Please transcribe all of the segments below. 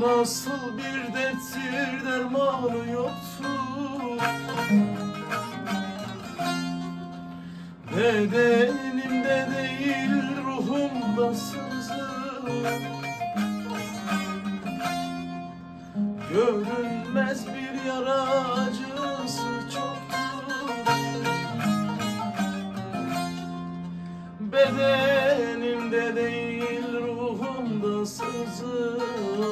nasıl bir derttir dermanı yoktur? Bedenimde değil ruhumda sızır. Görünmez bir yara acısı çoktur Bedenimde değil ruhumda sızıyor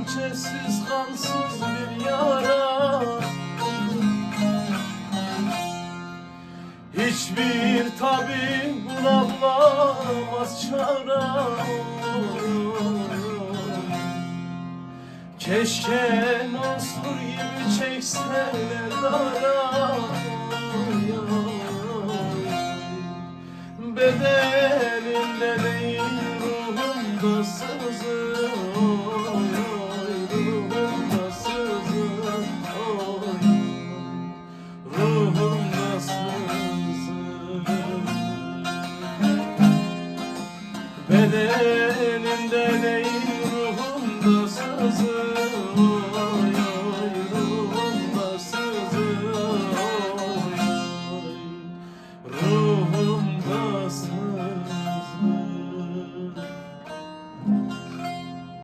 Hançersiz kansız bir yara. Hiçbir tabi buna bulamaz çara. Keşke Mansur gibi çekseler dara. Bedenimde değil ruhumda sır Bedelimde değil ruhumda sazı.